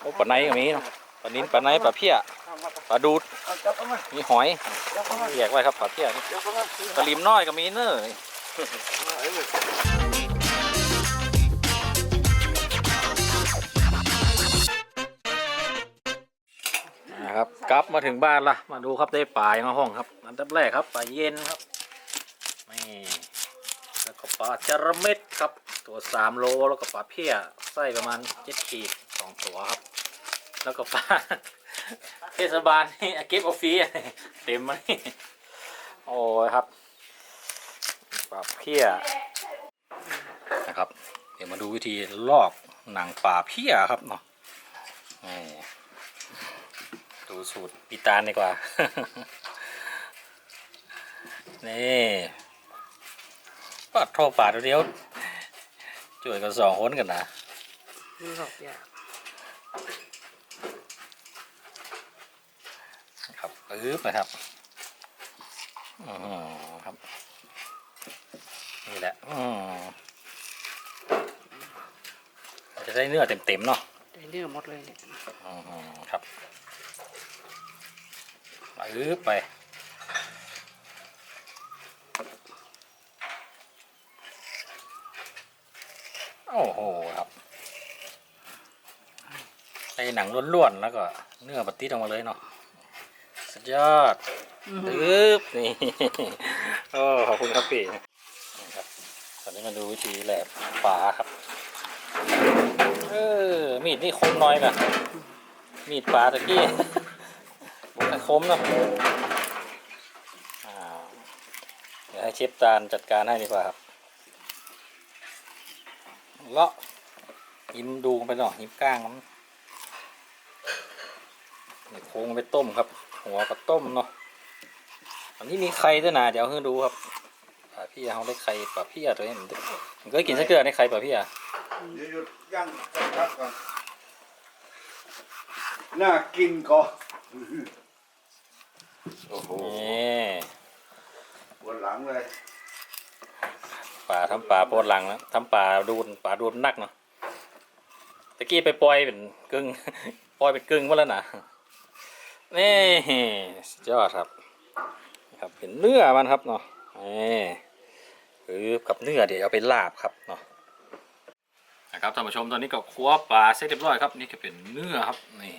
โอ้ปลาไนก็มีเนาะปลานิ้นปลาไนปลาเพี้ยปลาดูดมีหอยแยกไว้ครับปลาเพี้ยนี่ปลาลิมน้อยก็มีเนอะนะครับกลับมาถึงบ้านละมาดูครับได้ปลายังห้องครับอันดับแรกครับปลาเย็นครับนี่แล้วก็ปลาจระเม็ดครับตัวสามโลแล้วก็ปลาเพี้ยไส้ประมาณเจ็ดขีด ตัวครับ แล้วก็ปลาเทศบาลนี่เก็บออฟฟี่เต็มมานี่โอ้ยครับปลาเพี้ยนะครับ เดี๋ยวมาดูวิธีลอกหนังปลาเพี้ยครับเนาะนี่ดูสูตรปีตาลดีกว่า นี่ปัดโทรปาดเดียว ช่วยกันสองคนกันนะนี่หรอกอย่าครับ ปึ๊บนะครับอือครับ นี่แหละอืมจะได้เนื้อเต็มๆเนาะได้เนื้อหมดเลยเนี่ยอืมครับปึ๊บไปโอ้โหครับไอ้หนังล้วนๆแล้วก็เนื้อบัตติดออกมาเลยเนาะสุด ยอดปึ๊บนี่โอ้ขอบคุณครับพี่นี่ครับตอนนี้มาดูวิธีแหลบฝาครับเออมีดนี่คมน้อยนะมีดปลาตะกี้บุกให้คมเนาะอ่าเดี๋ยวให้เชฟตาลจัดการให้ดีกว่าครับเลาะยิ้มดูไปหน่อยยิ้มก้างมันนี่โค้งไปต้มครับ หัวกับต้มเนาะอันนี้มีไข่ด้วยนะเดี๋ยวให้ดูครับปลาพี่เขาได้ไข่ปลาพี่ตัวนี้มันมันเคยกินสักเดือนได้ไข่ปลาพี่อะเดี๋ยวหยุดย่างครับก่อนน่ากินก่อนโอ้โหนี่ปวดหลังเลยปลาทำปลาปวดหลังแล้วทำปลาดูนปลาดูนนักเนาะตะกี้ไปปล่อยเป็นกึ่งปล่อยเป็นกึ่งมาแล้วนะ นี่สุดยอดครับครับเป็นเนื้อมันครับเนาะนี่คือกับเนื้อเดี๋ยวเอาไปลาบครับเนาะนะครับท่านผู้ชมตอนนี้ก็ครัวปลาเสร็จเรียบร้อยครับนี่ก็เป็นเนื้อครับนี่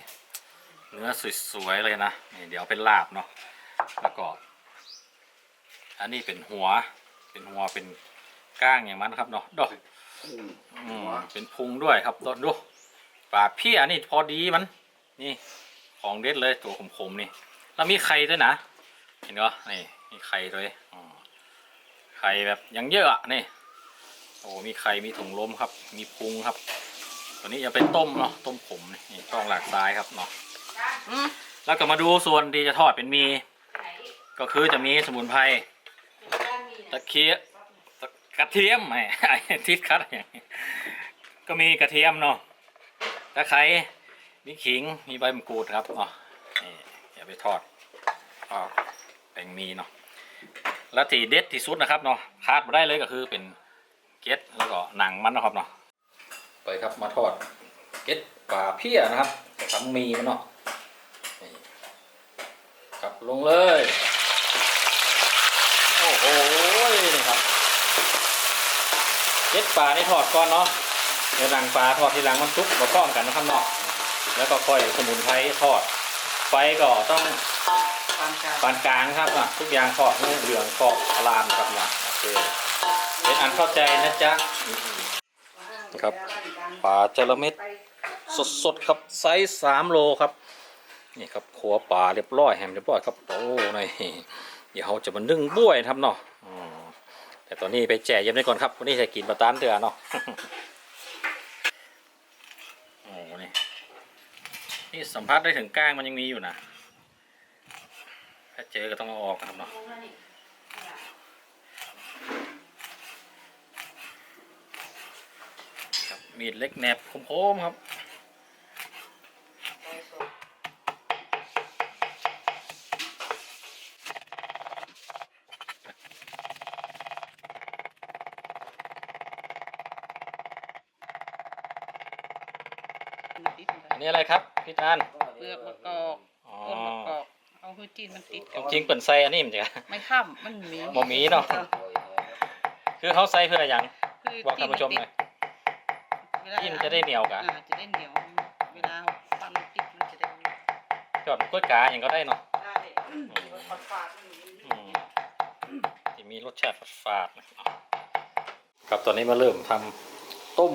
เนื้อสวยๆเลยนะนี่เดี๋ยวเอาไปลาบเนาะแล้วก็อันนี้เป็นหัว เป็นหัวเป็นก้างอย่างมันครับเนาะดอกอืมเป็นพุงด้วยครับดอกดูปลาเพี้ยนี่พอดีมันนี่ ของเด็ดเลยตัวขมๆนี่แล้วมีไข่ด้วยนะ เห็นก็นี่มีไข่ด้วยไข่แบบยังเยอะอะนี่โอ้มีไข่มีถุงลมครับ มีพุงครับ ตัวนี้จะเป็นต้มเนาะต้มขมนี่ต้องหลากซ้ายครับเนาะแล้วก็มาดูส่วนที่จะทอดเป็นมี ก็คือจะมีสมุนไพรตะเคียกระเทียมไอ้ไอ้ทิศคัดอย่างนี้ก็มีกระเทียมเนาะตะไคร้ มีขิงมีใบมะกรูดครับอ๋อนี่อย่าไปทอดอ๋อแป้งมีเนาะแล้วที่เด็ดที่สุดนะครับเนาะคาดมาได้เลยก็คือเป็นเก็ดแล้วก็หนังมันนะครับเนาะไปครับมาทอดเก็ดปลาเพี้ยนะครับทั้งมีมันเนาะครับลงเลยโอ้โหนี่ครับเก็ดปลานี่ทอดก่อนเนาะเดี๋ยวหนังปลาทอดทีหลังมันซุกมาพร้อมกันนะครับเนาะ แล้วก็ค่อยสมุนไพรทอด ไฟก็ต้องปานกลางปานกลางครับอะทุกอย่างทอดให้เหลืองกรอบอลามนะครับนะโอเคเป็นอันเข้าใจนะจ๊ะครับปลาจระเม็ดสดๆครับไซส์สามโลครับนี่ครับขัวปลาเรียบร้อยแฮมเรียบร้อยครับโอ้นี่เดี๋ยวเขาจะมานึ่งบ้วยนะครับเนาะอืมแต่ตอนนี้ไปแจกเยี่ยมได้ก่อนครับวันนี้จะกินปลาตานเตือเนาะ โอ้นี่ นี่สัมผัสได้ถึงก้างมันยังมีอยู่นะ ถ้าเจอก็ต้องเอาออกครับเนาะครับมีดเล็กแหนบคมๆครับ พี่จานเปลือกมะกอกอ๋อต้นมะกอกเอาคือจีนมันติดกันจริงๆเปิ่นใส่อันนี้มันจะไม่ข้ามมันหมีบ่หมีเนาะคือเขาใส่เพื่ออย่างคือบอกท่านผู้ชมหน่อยเวลาที่มันจะได้เหนียวกะอ่าจะได้เหนียวเวลาปั้นติดมันจะได้จอดกล้วยกาอย่างก็ได้เนาะได้ฝาดฝาดๆมันหมีอืมที่มีรสชาติฝาดๆนะครับครับตอนนี้มาเริ่มทำต้ม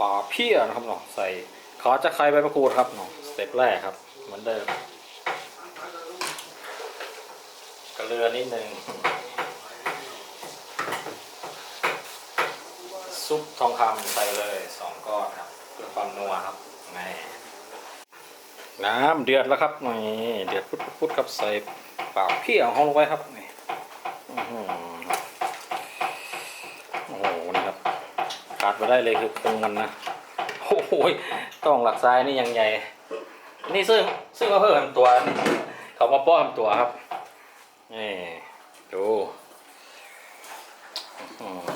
ป่าเพี้ยนะครับเนาะใส่ ขาจะใครใบมะกรูดครับเนาะสเต็ปแรกครับ เหมือนเดิมกระเลือนิดนึงซุปทองคำใส่เลยสองก้อนครับเพื่อความนัวครับนี่น้ำเดือดแล้วครับนี่เดือดพุดๆๆครับใส่ป่าเพี้ยของเราลงไว้ครับนี่โอ้โหนี่ครับขาดไปได้เลยคือโครงมันนะ โอ้โหต้องหลักซ้ายนี่ยังใหญ่ นี่ซึ่งซึ่งมาเพิ่มตัวนี่เขามาป้อนตัวครับ นี่ ดูอื้อหื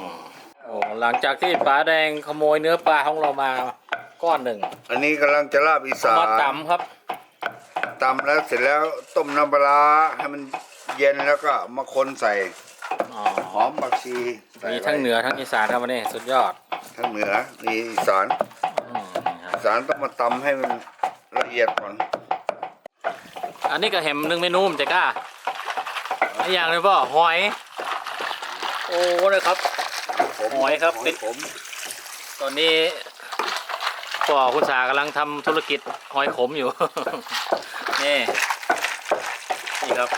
อโอ้หลังจากที่ป๋าแดงขโมยเนื้อปลาของเรามาก้อนหนึ่ง อันนี้กำลังจะลาบอีสาเอามานตำครับตำแล้วเสร็จแล้วต้มน้ำปลาร้าให้มันเย็นแล้วก็มาคนใส่อ๋อหอมผักชีใส่มีทั้งเหนือทั้งอีสานครับวันนี้สุดยอด ทั้งเหนือมีอีสานอืมครับ อีสานต้องมาตำให้มันละเอียดก่อนอันนี้ก็เห็มหนึ่งเมนูมนจะกล้าอีกอย่างเลยป่ะหอย โอ้เลยครับ หอยครับหอยผมตอนนี้พ่อคุณสากำลังทำธุรกิจหอยขมอยู่ นี่นี่ครับ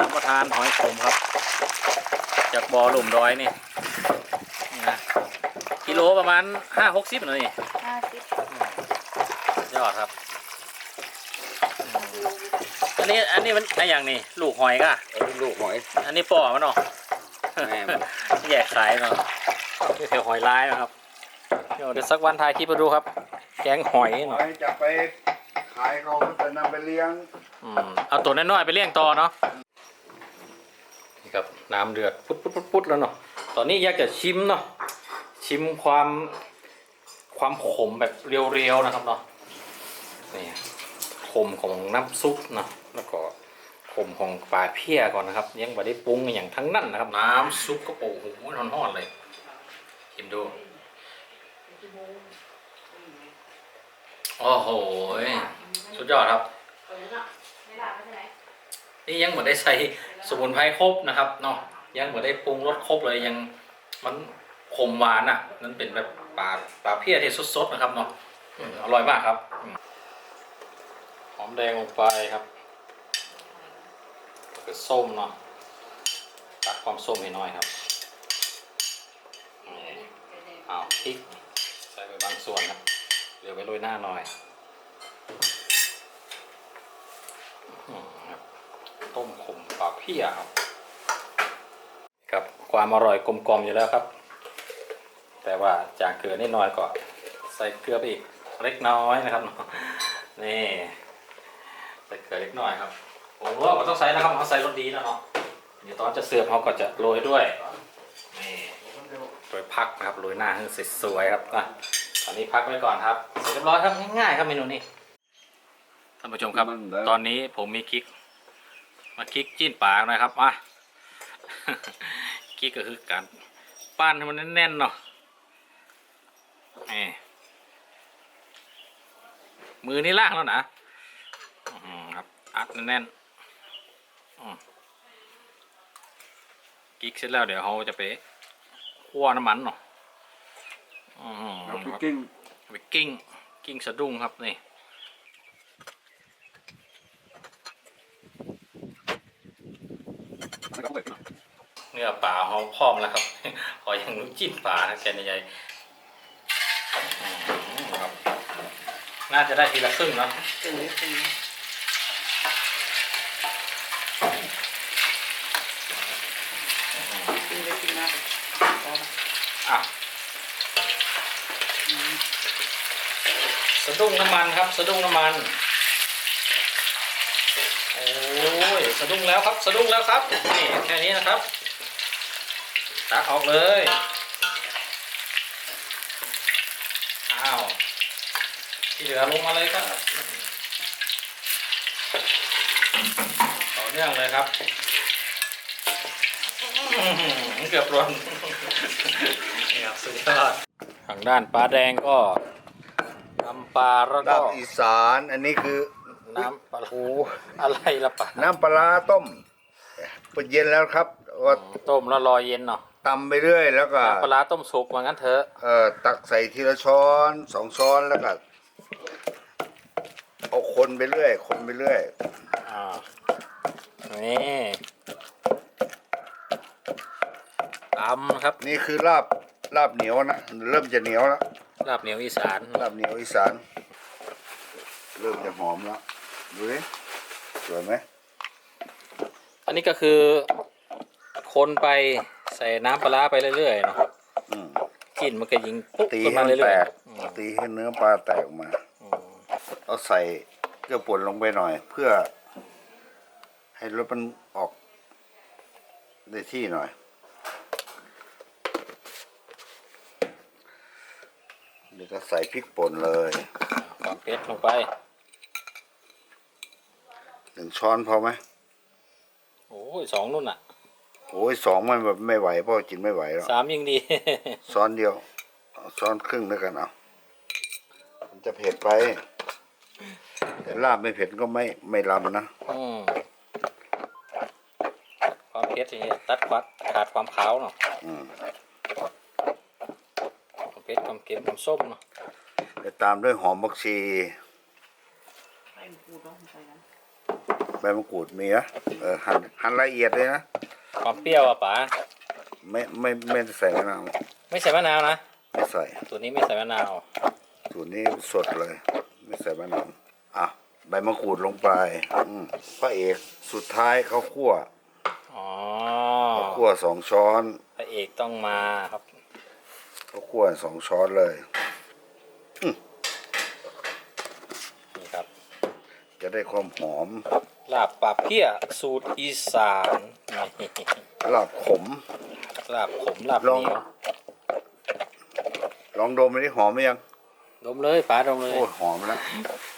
รับประทานหอยขมครับ จากบ่อหลุมร้อยนี่นี่นะกิโลประมาณห้าหกสิบนะนี่ห้าสิบยอดครับอืมอันนี้อันนี้มันอะไรอย่างนี้ลูกหอยก่ะเอาลูกหอยอันนี้ป่อมันเนาะแม่มันแยกขายเนาะนี่เถวหอยลายนะครับเดี๋ยวเดี๋ยวสักวันถ่ายคลิปมาดูครับ แกงหอยหเนาะอยจะไปขายเขาก็จะนำไปเลี้ยงอืมเอาตัวน้อยๆไปเลี้ยงต่อเนาะนี่ครับน้ำเดือดพุดพุดพุดพุดแล้วเนาะตอนนี้อยากจะชิมเนาะ ชิมความความขมแบบเรียวๆนะครับเนาะนี่ขมของน้ำซุปเนาะแล้วก็ขมของปลาเพี้ยก่อนนะครับ ยังไม่ได้ปรุงอย่างทั้งนั้นนะครับ น้ำซุปก็โอ้โหร้อนๆเลยชิมดูโอ้โหสุดยอดครับ นี่ยังเหมือนได้ใส่สมุนไพรครบนะครับเนาะยังเหมือนได้ปรุงรสครบเลยยังมัน ขมหวานอะ นั่นเป็นแบบปลาปลาเพี้ยที่สดๆนะครับเนาะอร่อยมากครับหอมแดงลงไปครับกส้มเนาะตัดความส้มให้น้อยครับเอาพริกใส่ไปบางส่วนครับเหลือไว้โรยหน้าหน่อยต้มขมปลาเพี้ยครับ ครับความอร่อยกลมกลอมอยู่แล้วครับ แต่ว่าจากเกลือนิดหน้อยก็ใส่เกลือไปอีกเล็กน้อยนะครับนี่ใส่เกลือเล็กน้อยครับผมรู้ว่ามันต้องใส่นะครับเขาใส่รสดีนะเนาะเดี๋ยวตอนจะเสิร์ฟเขาก็จะโรยด้วยนี่โรยพักนะครับโรยหน้าให้สวยๆครับอะตอนนี้พักไว้ก่อนครับเสร็จเรียบร้อยครับง่ายๆครับเมนูนี้ท่านผู้ชมครับ ตอนนี้ผมมีคลิกมาคลิกจิ้นปากหนะครับมาคลิกก็คือการปั้นให้มันแน่นๆเนาะนี่ มือนี่ล่างแล้วนะอืมครับ อัดแน่นๆอืมคลิกเสร็จแล้วเดี๋ยวเขาจะไปคั่วน้ำมันเนาะอืมแล้วคพี่รับกิ้งไปกิ้ง กิ้งสะดุ้งครับนี่เนื้อปลาเขาพร้อมแล้วครับขออย่างนุ่จิ้มปลานะแกนใหญ่ๆอืมครับ น่าจะได้ทีละครึ่งเนาะตึงตึงกินไปกินมาพอละอะสะดุ้งน้ำมันครับ สะดุ้งน้ำมัน โอ้ย สะดุ้งแล้วครับ สะดุ้งแล้วครับ นี่แค่นี้นะครับตักออกเลย อ้าว ทีที่เหลือลงมาเลยครับต่อเนื่องเลยครับอื้อหือเกือบรวนนี่ครับสุดยอดทางด้านปลาแดงก็นำปลาแล้วลาก็บอีสานอันนี้คือน้ำปลาโอ้อะไรละปะน้ำปลาร้าต้มพอเย็นแล้วครับก็ต้มแล้วรอเย็นเนาะตำไปเรื่อยแล้วก็น้ำปลาร้าต้มสุกว่างั้นเถอะเอ่อตักใส่ทีละช้อนสองช้อนแล้วก็เอา คนไปเรื่อย คนไปเรื่อยอ่านี่ตำนะครับนี่คือลาบลาบเหนียวนะเริ่มจะเหนียวแล้วลาบเหนียวอีสานลาบเหนียวอีสาน เริ่มจะหอมแล้วดูดิสวยไหมอันนี้ก็คือ คนไปใส่น้ำปลาร้าไปเรื่อยๆเนาะอืมกลิ่นมันก็ยิงปุ๊บตีขึ้นให้มามันเรื่แตอยกๆอืมตีให้เนื้อปลาแตกออกมา อืม เอาใส่เก ลือป่นลงไปหน่อย เพื่อให้รสมันออกได้ที่หน่อย เดี๋ยวก็ใส่พริกป่นเลยความเผ็ดลงไปหนึ่งช้อนพอไหมโอ้ยสองนุ่นอะ โอ้ยสองมันแบบไม่ไหวเพราะกินไม่ไหวแล้วสามยังดี ช้อนเดียวเอาช้อนครึ่งด้วยกันเอามันจะเผ็ดไป แต่ลาบไม่เผ็ดก็ไม่ไม่ลำนะอืมความเผ็ดนี่ตัดควัดขาดความขาวเนาะอืมความเผ็ดความเค็มความส้มเนาะจะตามด้วยหอมบักชีไปปูต้องไปนะใบมะกรูดมีนะเออหั่นหั่นละเอียดเลยนะความเปรี้ยวอะป๋าไม่ไม่ไม่ใส่มะนาวไม่ใส่มะนาวนะไม่ใส่ ตัวนี้ไม่ใส่มะนาว สูตรนี้สดเลย ไม่ใส่มะนาวอะ ใบมะกรูดลงไปอืมพระเอกสุดท้ายเขาวคั่วอ๋อเขาวคั่วสองช้อนพระเอกต้องมาครับ เขาวคั่วสองช้อนเลย นี่ครับ จะได้ความหอมลาบปลาเพี้ยสูตรอีสานนี่ลาบขม ลาบขมลาบเหลอง นียวลองดมไปดิหอมไหมยังดมเลยป๋าดมเลยโอ้ยหอมแล้ว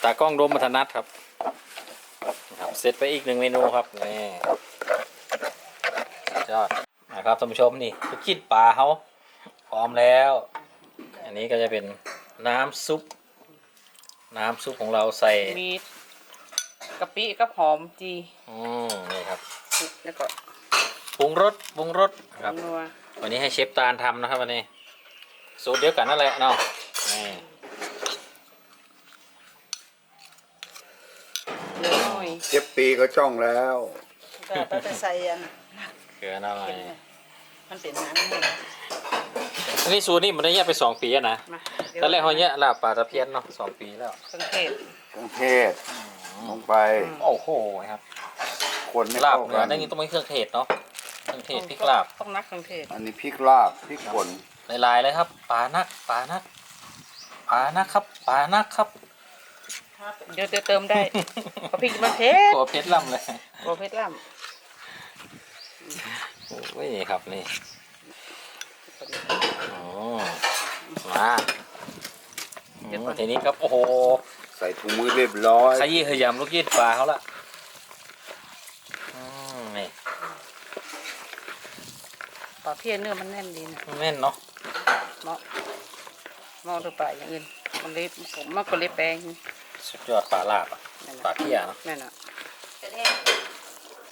ตากล้องดมมัธนัดครับนะครับเสร็จไปอีกหนึ่งเมนูครับนี่สุดยอดนะครับท่านผู้ชมนี่ลูกชิ้นปลาเขาพร้อมแล้ว อันนี้ก็จะเป็นน้ำซุป น้ำซุปของเราใส่มีกะปิกับหอมจีอืมนี่ครับแล้วก็ปรุงรสปรุงรสครับนัววันนี้ให้เชฟตาลทำนะครับวันนี้ สูตรเดียวกันนั่นแหละเนาะนี่ เยอะหน่ อยเจ็บปีก็จ้องแล้ว ก็ต้องจะใส่อันเกลือหน่อยมันเป็นน้ำนี่อันนี้สูตรนี่มันได้แยกไปสองปีแล้วนะมาตอนแรกเขาเนี้ยลาบปลาตะเพียนเนาะสองปีแล้ว เครื่องเทศเครื่องเทศลงไปโอ้โหครับคนให้ลาบเข้าเนื้กัอนนั่นนี่ต้องไม่เครื่องเทศเนาะเครื่องเทศพริกลาบต้องนักเครื่องเทศอันนี้พริกลาบพริกป่นหลายๆเลยครับปลานักปลานักปลานักครับปลานักครับ เดี๋ยวเติมได้เพราะพริกมันเผ็ดตัวเพชรล่ำเลยกลัวเผ็ดล่โอ้ยครับนี่อ๋อมาอืมทีนี้ครับโอ้โหใส่ถุงมือเรียบร้อยขยี้ขยำลูกยีดปลาเขาละอืมนี่ำปลาเพี้ยเนื้อมันแน่นดีนะแม่นเนาะเหมาะเหมาะหรือปลาอย่างอื่นมันเล็บผมมากกว่าเล็บแปลง สุดยอดปลาลาบอะนั่นปลาน่ะเพี้ยเนาะนั่นน่ะแสดง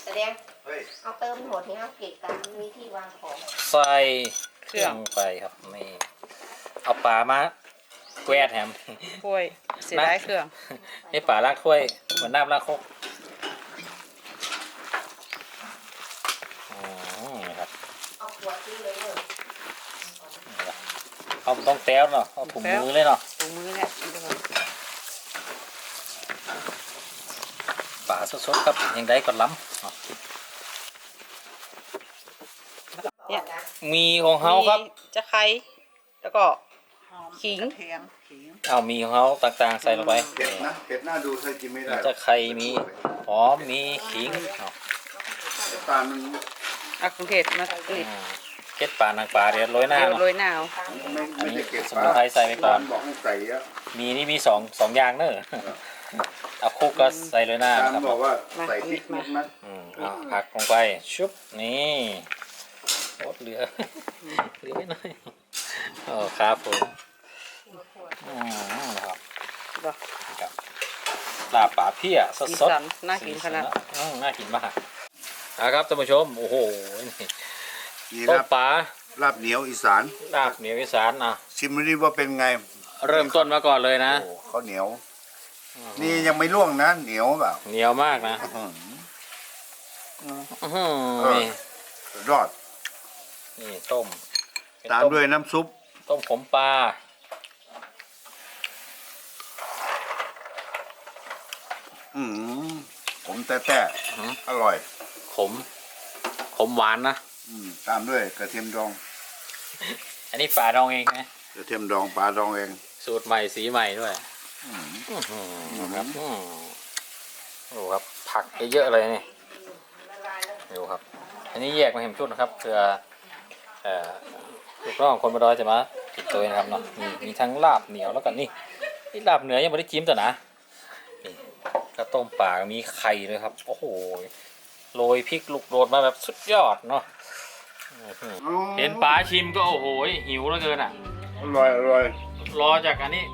แสดงเฮ้ยเอาเติมหัวที่เอาเกะกันมีที่วางของใส่เครื่องไปครับนี่เอาปลามาแกวดแฮม ถ้วยเสียดายเครื่องให้ป่าลากถ้วยเหมือนน้ำลากคกอืมนี่ครับเอาขวดทิ้งเลยเนอะเอาต้องแต้วเนาะเอาถุงมือเลยเนาะ ถุงมือเนี่ยเดี๋ยวก่อน ป่า สดๆครับยังได้ก็ล้ำเนาะเนี่ยมีของเฮาครับมีจะไคร้แล้วก็ขิงเอามีของเฮาต่างๆใส่ลงไปเผ็ดนะเผ็ดน่าดูใส่กินไม่มีได้ตะไคร้มีหอมมีขิงเอาน้ำตาลมันอักเครื่องเทศมานี่อืมแกเก็ดปลานางปลาเดี๋ยวโรยหน้าเดี๋ยวเนาะโรยหน้าเอาไม่ไม่ได้เก็บสมุนไพรใส่ไปก่อนบอกให้ใส่เยอะมีนี่มีสองสองอย่างเนอะ เอาคุกก็ใส่โรยหน้าตามนะครับบอกว่าใส่พริกนิดนะอืมเอาผักลงไป ชุบ นี่โอดเหลือ เหลือไม่น้อยโอ้ครับผมอืมนะครับบ่นี่ครับลาบป่าเพี้ยสดสีสดสันน่ากินขนาดน่ากินมากเอาครับท่านผู้ชม โอ้โหนี่นี่ต้มลาบปลาลาบเหนียวอีสานลาบเหนียวอีสานอะชิมดูดิว่าเป็นไงเริ่มต้นมาก่อนเลยนะ โอ้ข้าวเหนียว นี่ยังไม่ล่วงนะเหนียวแบบเหนียวมากนะอื้อหืออื้อหือเออนี่รอด นี่ต้มเป็นตามต้ด้วยน้ำซุป ต้มขมปลาอืมผมแต่แต่อื้ออร่อย ขม ขมหวานนะอืมตามด้วยกระเทียมดอง อันนี้ปลาดองเองนะกระเทียมดองปลาดองเอง สูตรใหม่สีใหม่ด้วยอืมอื้อหือ ครับอื้อดูครับผักเยอะๆเลยนี่ดูครับ อันนี้แยกมาเห็นชุดนะครับเพื่อเอ่อลูกน้องคนมาดอยจะมากินตัวเองนะครับเนาะมีมีทั้งลาบเหนียวแล้วก็นี่นี่ลาบเหนือยังไม่ได้จิ้มแต่นะนี่ก็ต้มปลามีไข่ด้วยครับ โอ้โหโรยพริกลูกโดดมาแบบสุดยอดเนาะอื้อหือเห็นปลาชิมก็โอ้โหหิวเหลือเกินอะอร่อยอร่อยรอจากอันนี้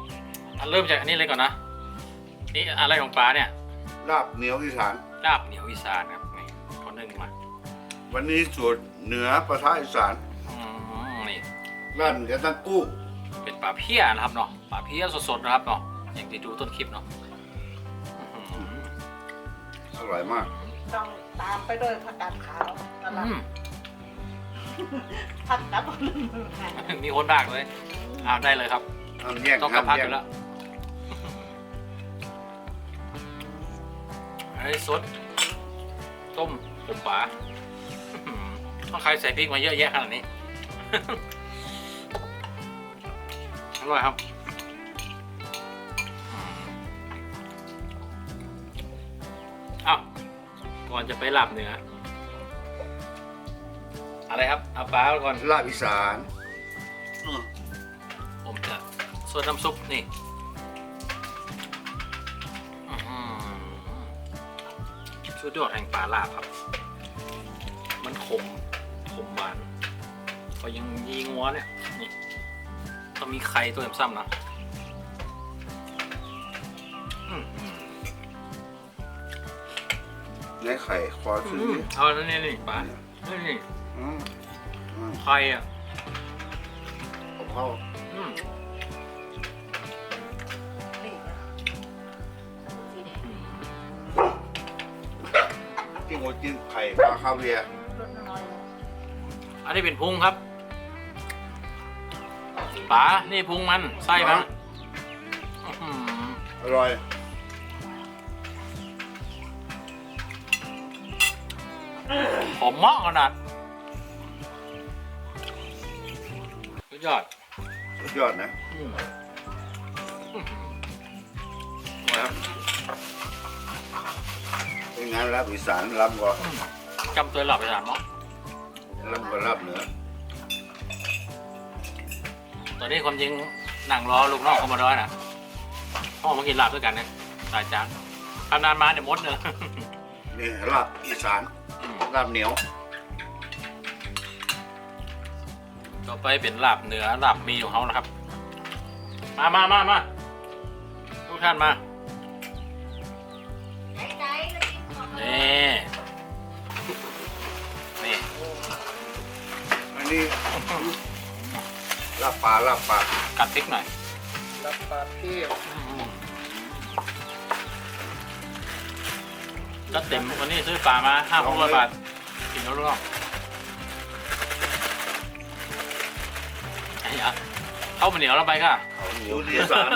อันเริ่มจากอันนี้เลยก่อนนะนี่อะไรของปลาเนี่ยลาบเหนียวอีสาน ลาบเหนียวอีสานครับนี่เขานึ่งมาวันนี้สูตรเหนือประทะอีสานอืมนี่ลาบเหนือตั้งกู้เป็นปลาเพี้ยนะครับเนาะปลาเพี้ยสดๆนะครับเนาะอย่างที่ดูต้นคลิปเนาะอื้อหืออร่อยมาก ต้องตามไปด้วยผักกาดขาวตลาดอืมผักกาดมีคนดากเลยเอาได้เลยครับต้องแย่งต้องกระห้ามพักอแย่งยู่แล้ว อ้สด ต้มต้มปลาอื้อหือต้องใครใส่พริกมาเยอะแยะขนาดนี้ อร่อยครับอืมอ้าวก่อนจะไปหลับเหนือ อะไรครับเอาปลาก่อนลาบอีสานอืมผมจะสดน้ำซุปนี่ อชุดยอดแห่งปลาลาบครับ มันขมขมหวานพอยังยีงัวเนี่ยนี่ต้องมีไข่ตัวซ้ำๆนะอื้อหือในไข่คอซื้ออืมเอาแล้วนี่นี่ปลานี่นี่อืมอืมไข่อะเอาเข้า ที่หัวจิ้นไข่ปลาคาเวียร์อันนี้เป็นพุงครับปลานี่พุงมันไส้มันอื้อหืออร่อยผมเหมาะขนาดสุดยอดสุดยอดนะอืม อร่อยครับเป็น งานลาบอีสานลำก็จำตัวหลับไปสามเนาะลำก็ลาบเหนือตอนนี้ความจริงนั่งรอลูกน้องเขามาด้วยนะพ่อมากินลาบด้วยกันเนี่ยตายจานทำนานมาเนี่ยมดเนอะนี่ลาบอีสานอืมลาบเหนียวต่อไปเป็นลาบเหนือลาบมีของเขานะครับ มามามามาทุกท่านมา นนี้ลาบปลาลาบปลากัดพริกหน่อยรับปลาเปรี้ยวก็เต็มวันนี้ซื้อปลามาห้าพันร้อยบาทกินแล้วรู้หรอไอ้อะเข้ามาเหนียวแล้วไปค่ะสูตรอีสาน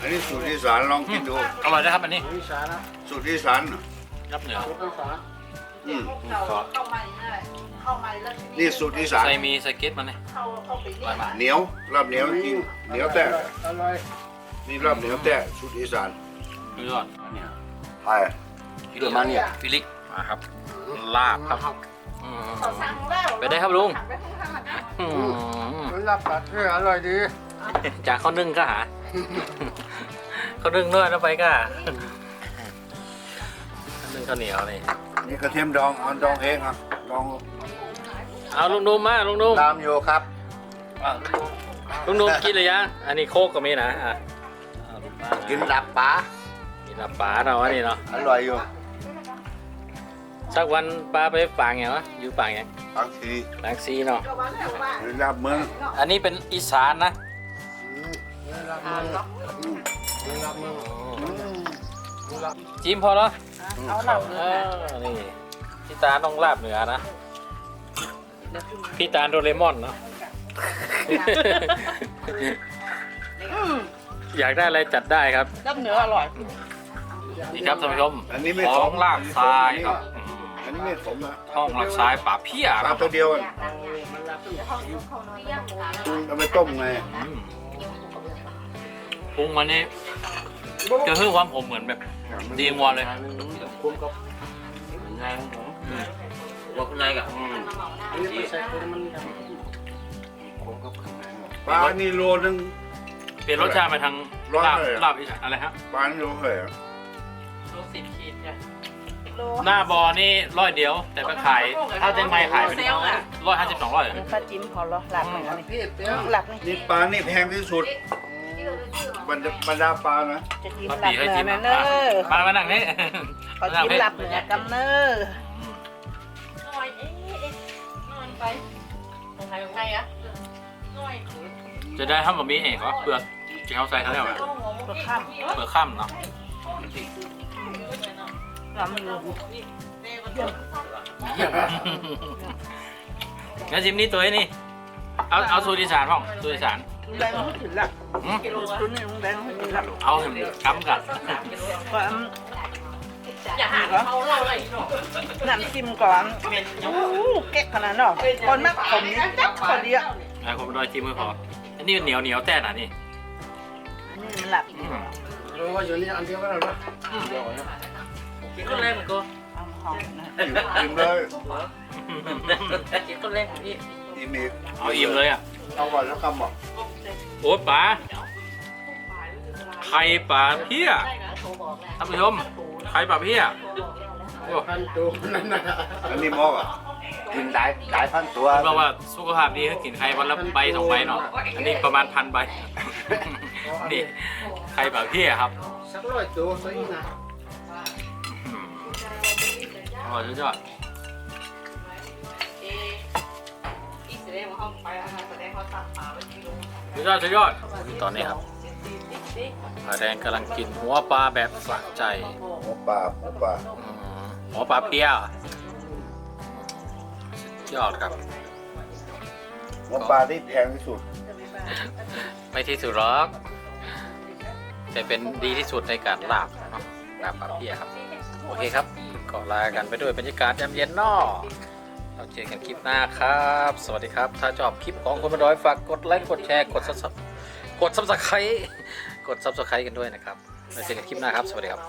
อันนี้สูตรอีสานลองกินดูอร่อยนะครับอันนี้วิสานะสูตรอีสานน่ะรับเหนือรสน้ำสาอืมเข้าเข้ามา เลยเข้ามาแล้วทีนี่สูตรอีสานใส่มีใส่เก็ตมันเนี่ยเข้าเข้าไปอร่อยมากเหนียวลาบเหนียวจริงเหนียวแต่อร่อยนี่ลาบเหนียวแต่สูตรอีสานดูยอดเนี่ยใช่เดือมาเนี่ยฟิลิกมาครับ ลาบครับอืมเขาสั่งแล้วไปได้ครับลุงสั่ไปข้างหลังนะอืมมันรับปัดเอออร่อยดีจากข้าวนึ่งก็หาข้าวนึ่งด้วยแล้วไปก็ข้าวนึ่งข้าวเหนียวนี่นี่กระเทียมดองเอาดองเองอะดอง เอาลุงนุ่มมาลุงนุ่มตามอยู่ครับลุงนุ่มกินเลยยังอันนี้โคกก็มีนะอะเอาลุงป้าะกินดับป๋ากินลาปลาเนาะวะนี่เนาะอร่อยอยู่สักวันปลาไปฝางไงวะอยู่ฝางไงบางทีลางซีเนาะก็ว่าแล้วว่าลาบเมืองอันนี้เป็นอีสานนะอ่าเนาะจิ้มพอแล้วเอาเหล่าเอเนื้ออนี่พี่ตาต้องลาบเหนือนะ พี่ตาโดเรมอนเนาะ อยากได้อะไรจัดได้ครับน้ำเนื้ออร่อย นี่ครับท่านผู้ชมอันนี้ไม่ท้ขอมงลากทรายครับอืมอันนี้ไม่ขมนะท้องลากทรายป่าเพี้ยปคลารับตัวเดียวอะเอาไปต้มไงอืมปรุงมันนี่จะเพิ่มความผมเหมือนแบบดีงัวเลยคุ้มกับไงผมอื มว่าข้างในกับอันนี้ไม่ใช่คนมันคุ้มกับข้างในปลานี่โลนึง เปลี่ยนรสชาติไปทางร้อนลาบเลยอะ ลาบอีสานอะไรฮะ ปลานี่โลเท่าไหร่อะโลหน้าบอนี่ร้อยเดียว แต่ไปขายถ้าเจงไม่ขายเป็นร้อยห้าสิบสองร้อยปลาจิ้มพอเหรอหลับหน่อยนี่หลับนี่นี่ปลานี่แพงที่สุดบรรดาบรรดาปลานะจะจิ้มมาหลัปีบให้เนื้จิ้อมนะเนอมามานั่งนี่ขอจิ้มหลับเนื้อกำเนอ จะได้ทำแบบนี้เองเหรอเปลือกที่เขาใส่เขาเรียกว่าตัวข้ามเปลือกข้ามเนาะลำอยู่งั้นชิมนี่ตัวนี้นี่เอาเอาสูตรอีสานพ่องสูตรอีสานลุงแดงไม่ถึงหลับอืมตัวนี้ลุงแดงไม่ถึงหลับเอาให้มันกำกันก่ อนอย่าหาเขาเล่าอะไรน้ำจิ้มก่อนโอ้โหเก๊กขนาดนั้นหรอคนมากผมนี่จับคนเดียวไอ้คนไปดอยจิ้มมือพออันนี้เหนียวเหนียวแต่หนานี่อันนี้มันหลับอืมรู้ว่าอยู่นี่อันเดียวกันหรอเดียวกันก็เล่นก็เอาหอมนะอิ่มเลยก็เล่นพี่อิ่มอีกเอาอิ่มเลยอะเอาก่อนแล้วคำบอกโอ้ยป๋าไข่ป๋าเพี้ยท่านผู้ชม ไข่ป๋าเพี้ยโอ้พันตัวนั่นนะอันนี้มอกอะกินได้ได้พันตัวคุณบอกว่าสุขภาพดีให้กินไข่วันละใบสองใบเนาะ อันนี้ประมาณพันใบ นี่ไข่ป๋าเพี้ยครับสักร้อยตัวซะอีกนะอืมอร่อยสุดยอดอีกแสดงว่าเขาไปแล้วนะแสดงเขาตัดปลาไว้ที่โรงสุดยอดสุดยอดตอนนี้ครับ ปลาแดงกำลังกินหัวปลาแบบสะใจหมูปลาหมูปลาอืมหัวปลาเพี้ยสุดยอดครับหมูปลาที่แพงที่สุดไม่ที่สุดหรอกแต่เป็นดีที่สุดในการลาบเนาะลาบปลาเพี้ยครับโอเคครับก็ลากันไปด้วยบรรยากาศยามเย็นเนอเราเจอกันคลิปหน้าครับ สวัสดีครับ ถ้าชอบคลิปของคนมาดอยฝากกดไลค์ กดแชร์ กดซับกดซับสไครต์ กดซับสไครต์กันด้วยนะครับเราเจอกันคลิปหน้าครับ สวัสดีครับ